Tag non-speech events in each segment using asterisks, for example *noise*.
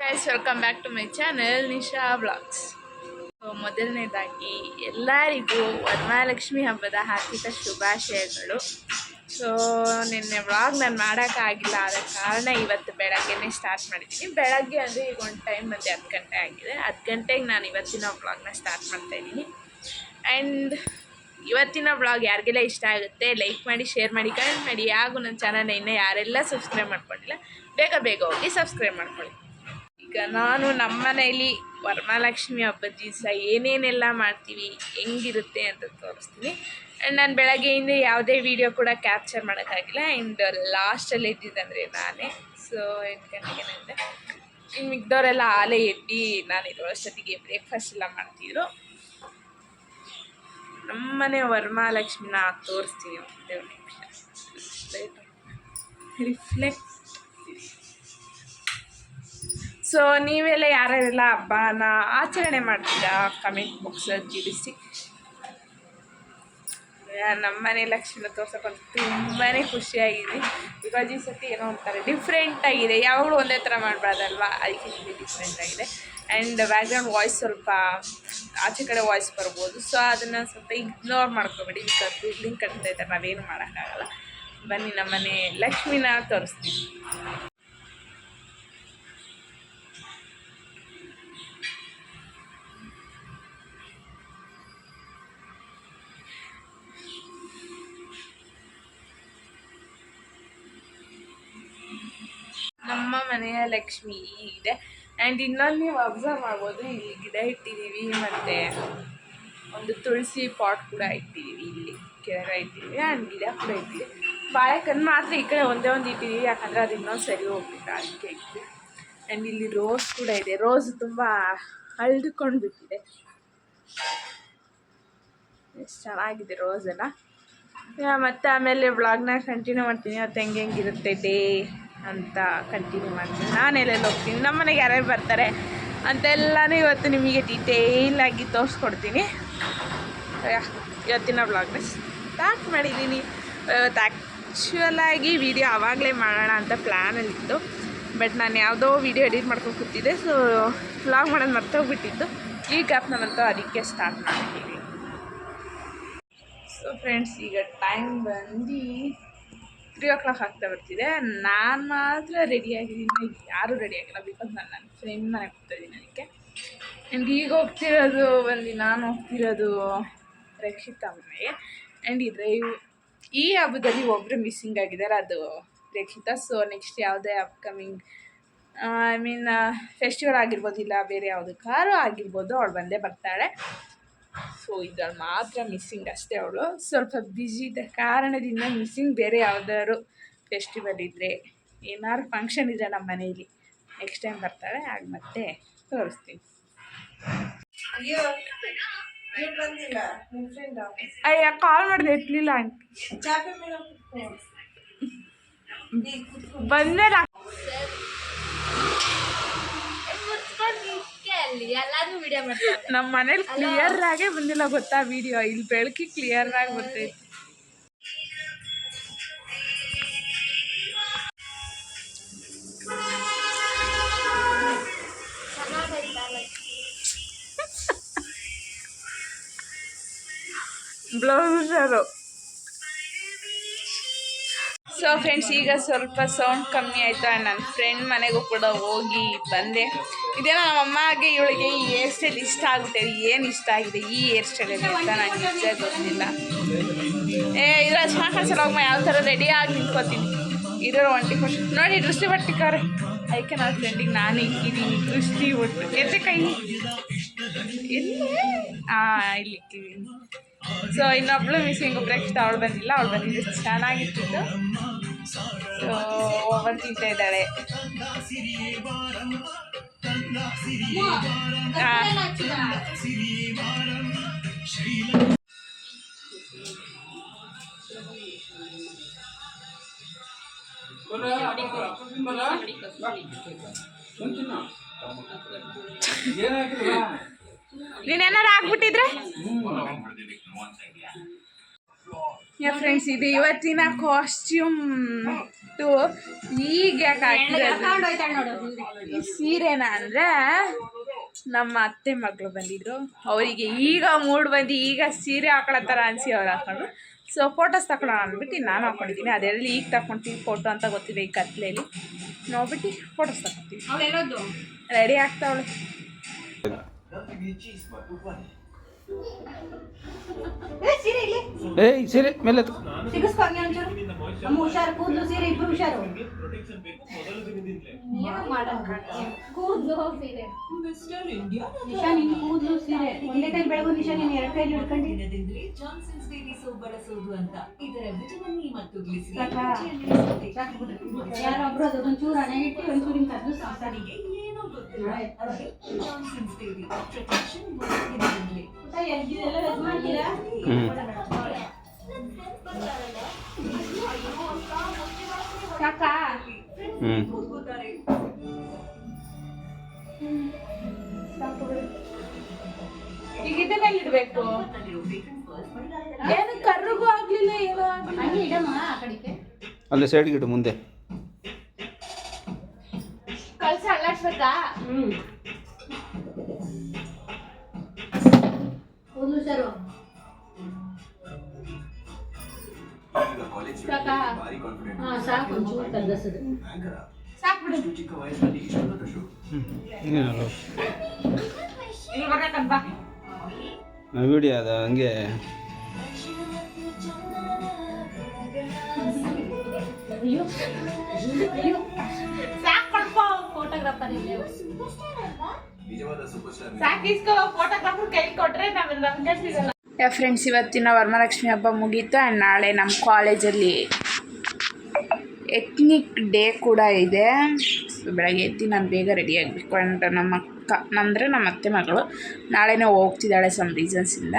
Guys welcome back to my channel Nisha blogs ಮೊದಲನೇದಾಗಿ ಎಲ್ಲರಿಗೂ ವರಮಹಾಲಕ್ಷ್ಮಿ ಹಬ್ಬದ ಹಾರ್ದಿಕ ಶುಭಾಶಯಗಳು. ಸೊ ನಿನ್ನೆ ವ್ಲಾಗ್ ನಾನು ಮಾಡೋಕ್ಕಾಗಿಲ್ಲ ಆದ ಕಾರಣ ಇವತ್ತು ಬೆಳಗ್ಗೆನೇ ಸ್ಟಾರ್ಟ್ ಮಾಡಿದ್ದೀನಿ. ಬೆಳಗ್ಗೆ ಅಂದರೆ ಈಗ ಒಂದು ಟೈಮ್ ಬಂದು ಹತ್ತು ಗಂಟೆ ಆಗಿದೆ. ಹತ್ತು ಗಂಟೆಗೆ ನಾನು ಇವತ್ತಿನ ವ್ಲಾಗ್ನ ಸ್ಟಾರ್ಟ್ ಮಾಡ್ತಾಯಿದ್ದೀನಿ ಆ್ಯಂಡ್ ಇವತ್ತಿನ ವ್ಲಾಗ್ ಯಾರಿಗೆಲ್ಲ ಇಷ್ಟ ಆಗುತ್ತೆ ಲೈಕ್ ಮಾಡಿ ಶೇರ್ ಮಾಡಿ ಕಮೆಂಟ್ ಮಾಡಿ, ಹಾಗೂ ನನ್ನ ಚಾನಲ್ನ ಇನ್ನೂ ಯಾರೆಲ್ಲ ಸಬ್ಸ್ಕ್ರೈಬ್ ಮಾಡ್ಕೊಂಡಿಲ್ಲ, ಬೇಗ ಬೇಗ ಹೋಗಿ ಸಬ್ಸ್ಕ್ರೈಬ್ ಮಾಡ್ಕೊಳ್ಳಿ. ಈಗ ನಾನು ನಮ್ಮ ಮನೆಯಲ್ಲಿ ವರಮಹಾಲಕ್ಷ್ಮಿ ಹಬ್ಬದ ದಿವಸ ಏನೇನೆಲ್ಲ ಮಾಡ್ತೀವಿ, ಹೆಂಗಿರುತ್ತೆ ಅಂತ ತೋರಿಸ್ತೀನಿ. ಆ್ಯಂಡ್ ನಾನು ಬೆಳಗ್ಗೆಯಿಂದ ಯಾವುದೇ ವೀಡಿಯೋ ಕೂಡ ಕ್ಯಾಪ್ಚರ್ ಮಾಡೋಕ್ಕಾಗಿಲ್ಲ. ಆ್ಯಂಡ್ ಲಾಸ್ಟಲ್ಲಿ ಎದ್ದಿದ್ದಂದರೆ ನಾನೇ. ಸೊ ಎಂಟು ಗಂಟೆಗೆ ನಂದೆ ಇನ್ನು ಮಿಗ್ದವರೆಲ್ಲ ಆಲೆ ಎದ್ದು ನಾನು ಇರೋಷ್ಟೊತ್ತಿಗೆ ಬ್ರೇಕ್ಫಾಸ್ಟ್ ಎಲ್ಲ ಮಾಡ್ತಿದ್ರು. ನಮ್ಮನೆ ವರಮಹಾಲಕ್ಷ್ಮಿನ ತೋರಿಸ್ತೀನಿ ಒಂದು ನಿಮಿಷ. ರಿಫ್ಲೆಕ್ಟ್ ಸೊ ನೀವೆಲ್ಲ ಯಾರ್ಯಾರೆಲ್ಲ ಹಬ್ಬನ ಆಚರಣೆ ಮಾಡ್ತೀರಾ? ಕಮೆಂಟ್ ಬಾಕ್ಸಲ್ಲಿ ತಿಳಿಸಿ ನಮ್ಮ ಮನೆ ಲಕ್ಷ್ಮಿನ ತೋರ್ಸೋಕೆ ತುಂಬಾ ಖುಷಿಯಾಗಿದೆ. ಬಿಕಾಸ್ ಈ ಸತಿ ಏನೋ ಅಂತಾರೆ ಡಿಫ್ರೆಂಟ್ ಆಗಿದೆ. ಯಾವಾಗಲೂ ಒಂದೇ ಥರ ಮಾಡಬಾರ್ದಲ್ವಾ? ಅದಕ್ಕೆ ಡಿಫ್ರೆಂಟ್ ಆಗಿದೆ. ಆ್ಯಂಡ್ ಬ್ಯಾಕ್ಗ್ರೌಂಡ್ ವಾಯ್ಸ್ ಸ್ವಲ್ಪ ಆಚೆ ಕಡೆ ವಾಯ್ಸ್ ಬರ್ಬೋದು. ಸೊ ಅದನ್ನು ಸ್ವಲ್ಪ ಇಗ್ನೋರ್ ಮಾಡ್ಕೊಬೇಡಿ. ಬಿಕಾಸ್ ಬಿಲ್ಡಿಂಗ್ ಕಟ್ತಾ ಇದ್ದಾರೆ ನಾವೇನು ಮಾಡೋಕ್ಕಾಗಲ್ಲ. ಬನ್ನಿ ನಮ್ಮನೆ ಲಕ್ಷ್ಮಿನ ತೋರಿಸ್ತೀನಿ. ಮನೆಯ ಲಕ್ಷ್ಮಿ ಇದೆ. ಆ್ಯಂಡ್ ಇನ್ನೊಂದು ನೀವು ಅಬ್ಸರ್ವ್ ಮಾಡ್ಬೋದು, ಇಲ್ಲಿ ಗಿಡ ಇಟ್ಟಿದ್ದೀವಿ ಮತ್ತು ಒಂದು ತುಳಸಿ ಪಾಟ್ ಕೂಡ ಇಟ್ಟಿದ್ದೀವಿ ಇಲ್ಲಿ. ಕೆಳಗೆ ಇಟ್ಟಿದ್ದೀವಿ ಆ್ಯಂಡ್ ಗಿಡ ಕೂಡ ಇಟ್ಟಿದ್ದೀವಿ. ಬಾಳೆಕನ್ನು ಮಾತ್ರ ಈ ಕಡೆ ಒಂದೇ ಒಂದು ಇಟ್ಟಿದ್ದೀವಿ, ಯಾಕಂದರೆ ಅದು ಇನ್ನೊಂದು ಸರಿ ಹೋಗ್ಬೇಕು ಅದಕ್ಕೆ ಇಟ್ಟು. ಆ್ಯಂಡ್ ಇಲ್ಲಿ ರೋಸ್ ಕೂಡ ಇದೆ. ರೋಸ್ ತುಂಬ ಹಳ್ದುಕೊಂಡು ಬಿಟ್ಟಿದೆ. ಎಷ್ಟು ಚೆನ್ನಾಗಿದೆ ರೋಸೆಲ್ಲ ಮತ್ತೆ ಆಮೇಲೆ ವ್ಲಾಗ್ನ ಕಂಟಿನ್ಯೂ ಮಾಡ್ತೀನಿ. ಅದು ಹೆಂಗೆ ಹೆಂಗಿರುತ್ತೆ ಡೇ ಅಂತ ಕಂಟಿನ್ಯೂ ಮಾಡ್ತೀನಿ. ನಾನು ಎಲ್ಲೆಲ್ಲಿ ಹೋಗ್ತೀನಿ? ನಮ್ಮ ಮನೆಗೆ ಯಾರ್ಯಾರು ಬರ್ತಾರೆ? ಅಂತೆಲ್ಲನೂ ಇವತ್ತು ನಿಮಗೆ ಡೀಟೇಲ್ ಆಗಿ ತೋರಿಸ್ಕೊಡ್ತೀನಿ. ಇವತ್ತಿನ ಬ್ಲಾಗ್ನ ಸ್ಟಾರ್ಟ್ ಮಾಡಿದ್ದೀನಿ ಇವತ್ತು ಆ್ಯಕ್ಚುಲಾಗಿ ವಿಡಿಯೋ ಆವಾಗಲೇ ಮಾಡೋಣ ಅಂತ ಪ್ಲ್ಯಾನಲ್ಲಿತ್ತು ಬಟ್ ನಾನು ಯಾವುದೋ ವಿಡಿಯೋ ಎಡಿಟ್ ಮಾಡ್ಕೊಂಡು ಕೂತಿದ್ದೆ ಸೊ ಬ್ಲಾಗ್ ಮಾಡೋದು ಮರ್ತೋಗ್ಬಿಟ್ಟಿತ್ತು. ಈ ಗ್ಯಾಪ್ ನಾನಂತೂ ಅದಕ್ಕೆ ಸ್ಟಾರ್ಟ್ ಮಾಡ್ತೀನಿ. ಸೊ ಫ್ರೆಂಡ್ಸ್ ಈಗ ಟೈಮ್ ಬಂದು. ತ್ರೀ ಓ ಕ್ಲಾಕ್ ಆಗ್ತಾ ಬರ್ತಿದೆ. ನಾನು ಮಾತ್ರ ರೆಡಿ ಆಗಿದ್ದೀನಿ. ಯಾರೂ ರೆಡಿ ಆಗಿಲ್ಲ ಬಿಕಾಸ್ ನಾನು ನನ್ನ ಫ್ರೆಂಡ್ ಮನೆಗೆ ಹೋಗ್ತಾ ಇದ್ದೀನಿ ಅದಕ್ಕೆ. ಆ್ಯಂಡ್ ಈಗ ಹೋಗ್ತಿರೋದು ಬಂದು ನಾನು ಹೋಗ್ತಿರೋದು ರಕ್ಷಿತಾ ಮನೆಗೆ ಆ್ಯಂಡ್ ಡ್ರೈವ್ ಈ ಹಬ್ಬದಲ್ಲಿ ಒಬ್ಬರು ಮಿಸ್ಸಿಂಗ್ ಆಗಿದ್ದಾರೆ. ಅದು ರಕ್ಷಿತಾ. ಸೊ ನೆಕ್ಸ್ಟ್ ಯಾವುದೇ ಅಪ್ಕಮಿಂಗ್ ಐ ಮೀನ್ ಫೆಸ್ಟಿವಲ್ ಆಗಿರ್ಬೋದು ಇಲ್ಲ ಬೇರೆ ಯಾವುದು, ಕಾರು ಆಗಿರ್ಬೋದು, ಅವಳು ಬಂದೇ ಬರ್ತಾಳೆ. ಸೊ ಇದ್ರಲ್ಲಿ ಮಾತ್ರ ಮಿಸ್ಸಿಂಗ್ ಅಷ್ಟೇ ಅವಳು. ಸ್ವಲ್ಪ ಬ್ಯುಸಿ ಇದ್ದ ಕಾರಣದಿಂದ ಮಿಸ್ಸಿಂಗ್ ಬೇರೆ ಯಾವ್ದಾದ್ರು ಫೆಸ್ಟಿವಲ್ ಇದ್ದರೆ ಏನಾದ್ರು ಫಂಕ್ಷನ್ ಇದೆ ನಮ್ಮ ಮನೇಲಿ. ನೆಕ್ಸ್ಟ್ ಟೈಮ್ ಬರ್ತಾಳೆ ಆಗ ಮತ್ತೆ ತೋರಿಸ್ತೀನಿ. ಅಯ್ಯೋ ಕಾಲ್ ಮಾಡಿದೆ ಎತ್ತಲಿಲ್ಲ ಆಂಟಿ. ಚಾಪೆ ಮೇಲೆ ಕುತ್ಕೋ. ನೀ ಕುತ್ಕೋ. ಬಂದೆ ನಾ ಎಲ್ಲಾರು ವಿಡಿಯೋ ಮಾಡ್ತಾರೆ ನಮ್ಮ ಮನೇಲಿ ಕ್ಲಿಯರ್ ಆಗೇ ಬಂದಿಲ್ಲ ಗೊತ್ತಾ ವಿಡಿಯೋ ಇಲ್ಲಿ ಬೆಳಕಿ ಕ್ಲಿಯರ್ ಆಗಿ ಬರ್ತೈತೆ *laughs* ಬ್ಲೌಸರು. ಸೊ ಫ್ರೆಂಡ್ಸ್ ಈಗ ಸ್ವಲ್ಪ ಸೌಂಡ್ ಕಮ್ಮಿ ಆಯಿತಾ? ನನ್ನ ಫ್ರೆಂಡ್ ಮನೆಗೂ ಕೂಡ ಹೋಗಿ ಬಂದೆ. ಇದೇನೋ ನಮ್ಮ ಅಮ್ಮಗೆ ಇವಳಿಗೆ ಈ ಹೇರ್ ಸ್ಟೈಲ್ ಇಷ್ಟ ಆಗುತ್ತೆ ಏನು ಇಷ್ಟ ಆಗಿದೆ ಈ ಹೇರ್ ಸ್ಟೈಲ್ ಅಂತ ನನಗೆ ನಿಜ ಗೊತ್ತಿಲ್ಲ. ಏ, ಇದ್ರ ಕಾಣಿಸಲ್ಲ ಹೋಗಮ್ಮ ಯಾವ ಥರ ರೆಡಿ ಆಗಿ ನಿಂತ್ಕೋತೀನಿ. ಇರೋ ಒಂಟಿ ಖುಷಿ ನೋಡಿ, ದೃಷ್ಟಿ ಬಟ್ಟಿಕಾರೆ ಅದಕ್ಕೆ ನನ್ನ ಫ್ರೆಂಡಿಗೆ ನಾನು ಇಕ್ಕಿದ್ದೀನಿ ದೃಷ್ಟಿ ಒಟ್ಟು. ಎತ್ತೆ ಕೈ. ಎಲ್ಲ? ಹಾಂ ಇಲ್ಲಿ ಇಕ್ಕಿದ್ದೀನಿ ಸೊ ಇನ್ನೊಬ್ಳು ಮಿಸ್ಸಿಂಗ್ ಒಬ್ರು ಇಷ್ಟ ಅವಳು ಬಂದಿಲ್ಲ ಅವಳು ಬಂದಿದ್ದು ಚೆನ್ನಾಗಿರ್ತಿತ್ತು. ಸೊ ಓವರ್ ತಿಂತಾ ಇದ್ದಾಳೆ. ನೀನೇನಾರು ಆಗ್ಬಿಟ್ಟಿದ್ರೆ? ಯಾ ಫ್ರೆಂಡ್ಸ್ ಇದು ಇವತ್ತಿನ ಕಾಸ್ಟ್ಯೂಮ್ ಟು ಈಗ ಈ ಸೀರೆನ ಅಂದರೆ ನಮ್ಮ ಅತ್ತೆ ಮಗಳು ಬಂದಿದ್ರು. ಅವರಿಗೆ ಈಗ ಮೂಡ್ ಬಂದು ಈಗ ಸೀರೆ ಹಾಕೊಳತ್ತಾರ ಅನ್ಸಿ ಅವ್ರು ಹಾಕೊಂಡು. ಸೊ ಫೋಟೋಸ್ ತಗೊಳ್ಳೋಣ ಅಂದ್ಬಿಟ್ಟು ನಾನು ಹಾಕೊಂಡಿದ್ದೀನಿ. ಅದೆಲ್ಲಿ ಈಗ ತಗೊಳ್ತೀವಿ ಫೋಟೋ ಅಂತ ಗೊತ್ತಿದೆ ಈ ಕತ್ಲೆಯಲ್ಲಿ ನೋಡ್ಬಿಟ್ಟು ಫೋಟೋಸ್ ತಗೊಳ್ತೀವಿ ರೆಡಿ ಆಗ್ತಾವಳೆ. ಏಯ್ ಸೀರೆ ಮೇಲೆ ಎತ್ತು. ಸಿಗಿಸ್ಕೊ ಹಂಗೆ ಒಂಚೂರು ನಮ್ಮ ಹುಷಾರು ಕೂದಲು ಸೀರೆ ಇಬ್ರು ಹುಷಾರು. ಕೂದ್ಲು ಸೀರೆ. ನಿಶಾ ನಿನ್ ಕೂದಲು ಸೀರೆ. ಒಂದೇ ಕೈ ಬೆಳಗು ನಿಶಾ ನೀನ್ ಎರಡು ಕೈಲಿ ಹಿಡ್ಕೊಂಡು. ದಿನದಿಂದಲೇ ಜಾನ್ಸನ್ಸ್ ಬೇಬಿ ಸೋಪ್ ಬಳಸೋದು ಅಂತ ಇದರ ವಿಟಮಿನ್ ಇ ಮತ್ತು ಗ್ಲಿಸರಿನ್. ಯಾರೊಬ್ರು ಅದೊಂದು ಒಂಚೂರು ಹಣ ಇಟ್ಟು ಒಂಚೂರು ಹಿಂಗೆ ಕದ್ದು ಸಾಕಾಗಿ ಈಗ ಇದನ್ನೆಲ್ಲಿ ಇಡಬೇಕು ಕರ್ರಿಗೂ ಆಗಲಿಲ್ಲ ಇಡಮ್ಮ ಆ ಅಲ್ಲೇ ಮುಂದೆ ಕಳ್ಸ ಅಲ್ಲಾಡ್ಸ್ಬೇಕಾ ಸಾಕಾ? ಇಲ್ಲಿ ಬರ್ಬೇಕಂತ ಬಾ. ಆ ವಿಡಿಯೋ ಅದ ಹಂಗೆ. ಅಯ್ಯೋ. ಅಯ್ಯೋ. ಸಾಕ್ ಪಡ್ಕೋ ಫೋಟೋಗ್ರಾಫರ್ ಇಲ್ಲೇ. ಫ್ರೆಂಡ್ಸ್ ಇವತ್ತಿನ ವರಮಹಾಲಕ್ಷ್ಮಿ ಹಬ್ಬ ಮುಗೀತು ಆ್ಯಂಡ್ ನಾಳೆ ನಮ್ಮ ಕಾಲೇಜಲ್ಲಿ ಎತ್ನಿಕ್ ಡೇ ಕೂಡ ಇದೆ. ಸೊ ಬೆಳಗ್ಗೆ ಎದ್ದು ನಾನು ಬೇಗ ರೆಡಿ ಆಗಬೇಕು ಆ್ಯಂಡ್ ನಮ್ಮ ಅಕ್ಕ ಅಂದರೆ ನಮ್ಮ ಅತ್ತೆ ಮಗಳು ನಾಳೆನೇ ಹೋಗ್ತಿದ್ದಾಳೆ ಸಮ್ ರೀಸನ್ಸಿಂದ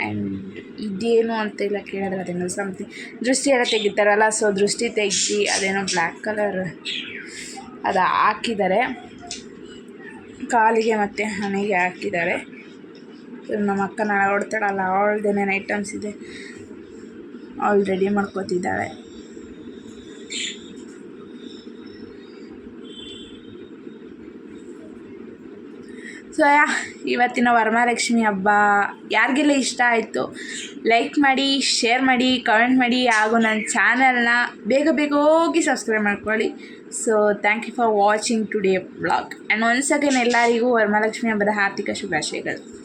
ಆ್ಯಂಡ್ ಇದೇನು ಅಂತ ಇಲ್ಲ ಕೇಳಿದ್ರೆ ಅದೇನೋ ಸಮಥಿಂಗ್ ದೃಷ್ಟಿ ಎಲ್ಲ ತೆಗಿತಾರಲ್ಲ ಸೊ ದೃಷ್ಟಿ ತೆಗ್ದು ಅದೇನೋ ಬ್ಲ್ಯಾಕ್ ಕಲರ್ ಅದು ಹಾಕಿದ್ದಾರೆ. ಕಾಲಿಗೆ ಮತ್ತು ಹಣೆಗೆ ಹಾಕಿದ್ದಾರೆ. ನಮ್ಮ ಅಕ್ಕ ನಾಳೆ ಹೊಡ್ತಾಳಲ್ಲ ಅವಳದೇನೇನು ಐಟಮ್ಸ್ ಇದೆ. ಅವಳು ರೆಡಿ ಮಾಡ್ಕೋತಿದ್ದಾಳೆ. ಸೊ ಯಾ ಇವತ್ತಿನ ವರಮಹಾಲಕ್ಷ್ಮಿ ಹಬ್ಬ ಯಾರಿಗೆಲ್ಲ ಇಷ್ಟ ಆಯಿತು? ಲೈಕ್ ಮಾಡಿ ಶೇರ್ ಮಾಡಿ ಕಮೆಂಟ್ ಮಾಡಿ, ಹಾಗೂ ನನ್ನ ಚಾನಲ್ನ ಬೇಗ ಬೇಗ ಹೋಗಿ ಸಬ್ಸ್ಕ್ರೈಬ್ ಮಾಡ್ಕೊಳ್ಳಿ. So thank you for watching today blog and once again ಎಲ್ಲರಿಗೂ ವರಮಹಾಲಕ್ಷ್ಮಿ ಹಬ್ಬದ ಹಾರ್ದಿಕ ಶುಭಾಶಯಗಳು.